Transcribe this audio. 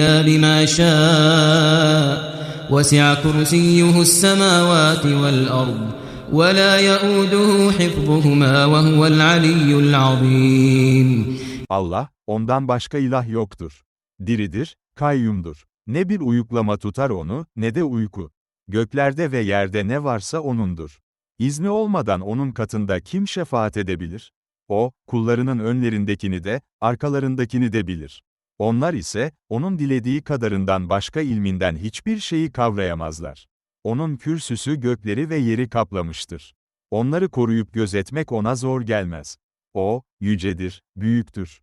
إلا بما شاء وسع كرسيه السماوات والأرض ولا يؤوده حفظهما وهو العلي العظيم Allah, ondan başka ilah yoktur. Diridir, kayyumdur. Ne bir uyuklama tutar onu, ne de uyku. Göklerde ve yerde ne varsa O'nundur. İzni olmadan O'nun katında kim şefaat edebilir? O, kullarının önlerindekini de, arkalarındakini de bilir. Onlar ise, O'nun dilediği kadarından başka ilminden hiçbir şeyi kavrayamazlar. O'nun kürsüsü gökleri ve yeri kaplamıştır. Onları koruyup gözetmek O'na zor gelmez. O, yücedir, büyüktür.